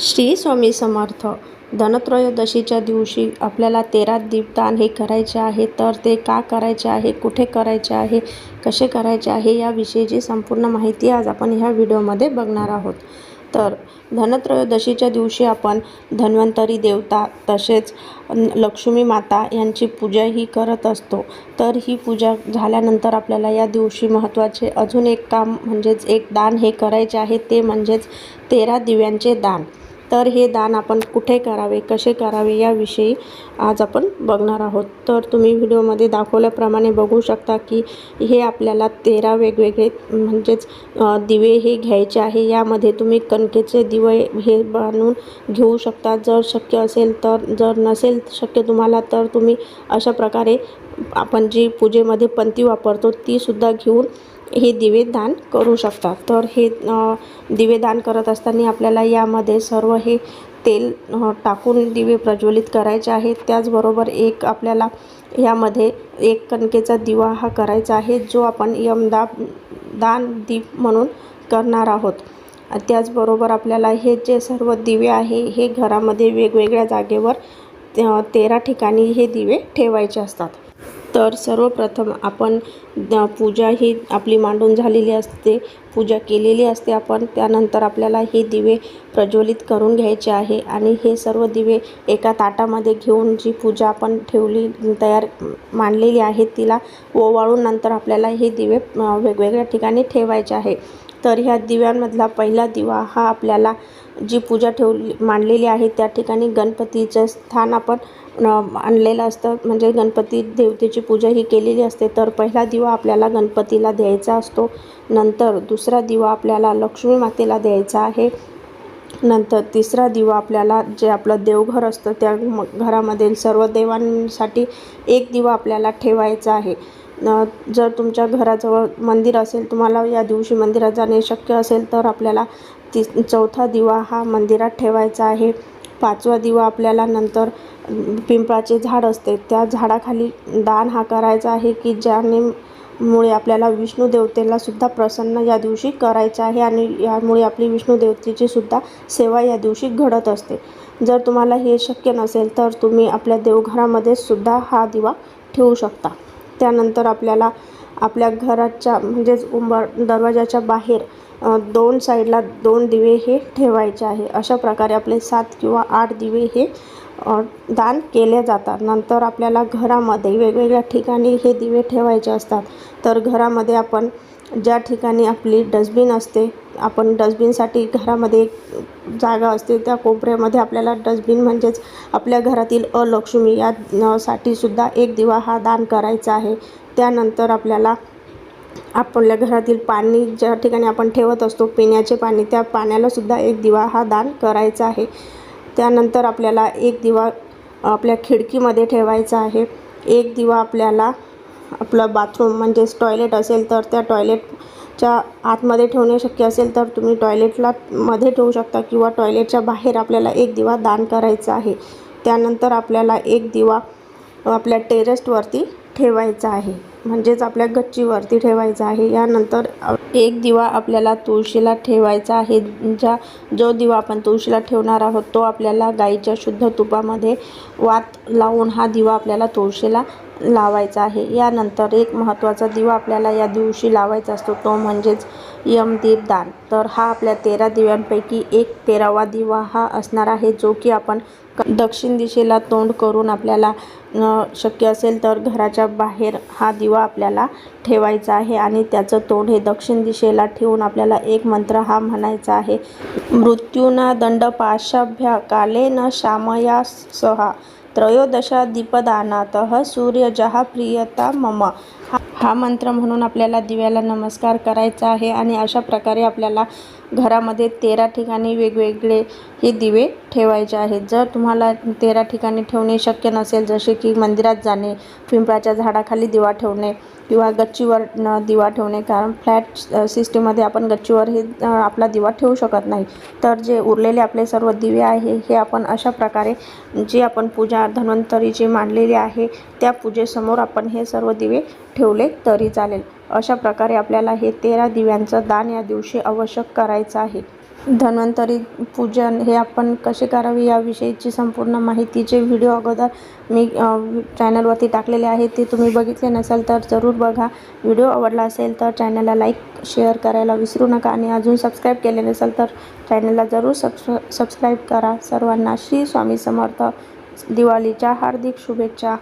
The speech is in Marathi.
श्री स्वामी समर्थ. धनत्रयोदशीच्या दिवशी आपल्याला तेरा दीपदान हे करायचे आहे. तर ते का करायचे आहे? कुठे करायचे आहे? कसे करायचे आहे? याविषयीची संपूर्ण माहिती आज आपण ह्या व्हिडिओमध्ये बघणार आहोत. तर धनत्रयोदशीच्या दिवशी आपण धन्वंतरी देवता तसेच लक्ष्मी माता यांची पूजाही करत असतो. तर ही पूजा झाल्यानंतर आपल्याला या दिवशी महत्त्वाचे अजून एक काम म्हणजेच एक दान हे करायचे आहे ते म्हणजेच तेरा दिव्यांचे दान. तर हे दान आपण कुठे करावे कसे करावे याविषयी आज आपण बघणार आहोत. तर तुम्ही व्हिडिओमध्ये दाखवल्याप्रमाणे बघू शकता की हे आपल्याला तेरा वेगवेगळे म्हणजेच दिवे हे घ्यायचे आहे. यामध्ये तुम्ही कणकेचे दिवे हे बनवून घेऊ शकता. जर शक्य असेल तर जर नसेल शक्य तुम्हाला तर तुम्ही अशा प्रकारे आपण जी पूजेमध्ये पंती वापरतो तीसुद्धा घेऊन हे दिवे दान करू शकता तर हे दिवेदान दिवे दान करत असताना आपल्याला यामध्ये सर्व हे तेल टाकून दिवे प्रज्वलित करायचे आहेत. त्याचबरोबर एक आपल्याला यामध्ये एक कणकेचा दिवा हा करायचा आहे जो आपण यमदाब दान दीप म्हणून करणार आहोत. त्याचबरोबर आपल्याला हे जे सर्व दिवे आहे हे घरामध्ये वेगवेगळ्या जागेवर तेरा ठिकाणी हे दिवे ठेवायचे असतात. तर सर्वप्रथम आपण पूजा ही आपली मांडून झालेली असते. पूजा केलेली असते. आपण त्यानंतर आपल्याला हे दिवे प्रज्वलित करून घ्यायचे आहे आणि हे सर्व दिवे एका ताटामध्ये घेऊन जी पूजा आपण ठेवली तयार मांडलेली आहे तिला ओवाळून नंतर आपल्याला हे दिवे वेगवेगळ्या ठिकाणी ठेवायचे आहे. तर ह्या दिव्यांमधला पहिला दिवा हा आपल्याला जी पूजा ठेवली मांडलेली आहे त्या ठिकाणी गणपतीचं स्थान आपण आणलेलं असतं. म्हणजे गणपती देवतेची पूजा ही केलेली असते. तर पहिला दिवा आपल्याला गणपतीला द्यायचा असतो. नंतर दुसरा दिवा आपल्याला लक्ष्मी मातेला द्यायचा आहे. नंतर तिसरा दिवा आपल्याला जे आपलं देवघर असतं त्या घरामधील सर्व देवांसाठी एक दिवा आपल्याला ठेवायचा आहे. न जर तुमच्या घराजवळ मंदिर असेल तुम्हाला या दिवशी मंदिरात जाणे शक्य असेल तर आपल्याला ती चौथा दिवा हा मंदिरात ठेवायचा आहे. पाचवा दिवा आपल्याला नंतर पिंपळाचे झाड असते त्या झाडाखाली दान हा करायचा आहे की ज्याने मुळे आपल्याला विष्णू देवतेला सुद्धा प्रसन्न या दिवशी करायचं आहे आणि यामुळे आपली विष्णू देवतेची सुद्धा सेवा या दिवशी घडत असते. जर तुम्हाला हे शक्य नसेल तर तुम्ही आपल्या देवघरामध्ये सुद्धा हा दिवा ठेवू शकता. त्यानंतर आपल्याला आपल्या घराच्या म्हणजेच उंबर दरवाजाच्या बाहेर दोन साईडला दोन दिवे हे ठेवायचे आहे. अशा प्रकारे आपले सात किंवा आठ दिवे हे दान केले जातात. नंतर आपल्याला घरामध्ये वेगवेगळ्या ठिकाणी हे दिवे ठेवायचे असतात. तर घरामध्ये आपण ज्या ठिकाणी आपली डस्टबिन असते आपण डस्टबिनसाठी घरामध्ये एक जागा असते. त्या कोपऱ्यामध्ये आपल्याला डस्टबिन म्हणजेच आपल्या घरातील अलक्ष्मी यासाठी सुद्धा एक दिवा हा दान करायचा आहे. त्यानंतर आपल्याला आपल्या घरातील पाणी ज्या ठिकाणी आपण ठेवत असतो पिण्याचे पाणी त्या पाण्यालासुद्धा एक दिवा हा दान करायचा आहे. त्यानंतर आपल्याला एक दिवा आपल्या खिडकीमध्ये ठेवायचा आहे. एक दिवा आपल्याला आपलं बाथरूम म्हणजेच टॉयलेट असेल तर त्या टॉयलेटच्या आतमध्ये ठेवणे शक्य असेल तर तुम्ही टॉयलेटला मध्ये ठेवू शकता किंवा टॉयलेटच्या बाहेर आपल्याला एक दिवा दान करायचा आहे. त्यानंतर आपल्याला एक दिवा आपल्या टेरेसवरती ठेवायचा आहे. म्हणजेच आपल्या गच्चीवरती ठेवायचा आहे. यानंतर एक दिवा आपल्याला तुळशीला ठेवायचा आहे. ज्या जो दिवा आपण तुळशीला ठेवणार आहोत तो आपल्याला गाईच्या शुद्ध तुपामध्ये वात लावून हा दिवा आपल्याला तुळशीला लावायचा आहे. यानंतर एक महत्त्वाचा दिवा आपल्याला या दिवशी लावायचा असतो तो म्हणजेच यमदीपदान तर हा आपल्या तेरा दिव्यांपैकी एक तेरावा दिवा हा असणार आहे जो की आपण दक्षिण दिशेला तोंड करून आपल्याला शक्य असेल तर घराच्या बाहेर हा दिवा आपल्याला ठेवायचा आहे आणि त्याचं तोंड हे दक्षिण दिशेला ठेवून आपल्याला एक मंत्र हा म्हणायचा आहे. मृत्यूना दंड पाशाभ्या कालेन श्यामया सहा त्रयोदशाधिपदानातः सूर्यजः प्रियता मम. हा हा मंत्र म्हणून आपल्याला दिव्याला नमस्कार करायचा आहे आणि अशा प्रकारे आपल्याला घरामध्ये तेरा ठिकाणी वेगवेगळे हे दिवे ठेवायचे आहेत. जर तुम्हाला तेरा ठिकाणी ठेवणे शक्य नसेल जसे की मंदिरात जाणे पिंपळाच्या झाडाखाली दिवा ठेवणे किंवा गच्चीवर न दिवा ठेवणे कारण फ्लॅट सिस्टीममध्ये आपण गच्चीवर हे आपला दिवा ठेवू शकत नाही. तर जे उरलेले आपले सर्व दिवे आहे हे आपण अशा प्रकारे जी आपण पूजा धन्वंतरीची मांडलेली आहे त्या पूजेसमोर आपण हे सर्व दिवे ठेवले तरी चालेल. अशा प्रकारे आपल्याला हे तेरा दिव्यांचं दान या दिवशी आवश्यक करायचं आहे. धन्वंतरी पूजन हे आपण कसे करावे याविषयीची संपूर्ण माहितीचे व्हिडिओ अगोदर मी चॅनलवरती टाकलेले आहे ते तुम्ही बघितले नसेल तर जरूर बघा. व्हिडिओ आवडला असेल तर चॅनलला लाईक शेअर करायला विसरू नका आणि अजून सबस्क्राईब केले नसेल तर चॅनलला जरूर सबस्क्रा सबस्क्राईब करा. सर्वांना श्री स्वामी समर्थ. दिवाळीच्या हार्दिक शुभेच्छा.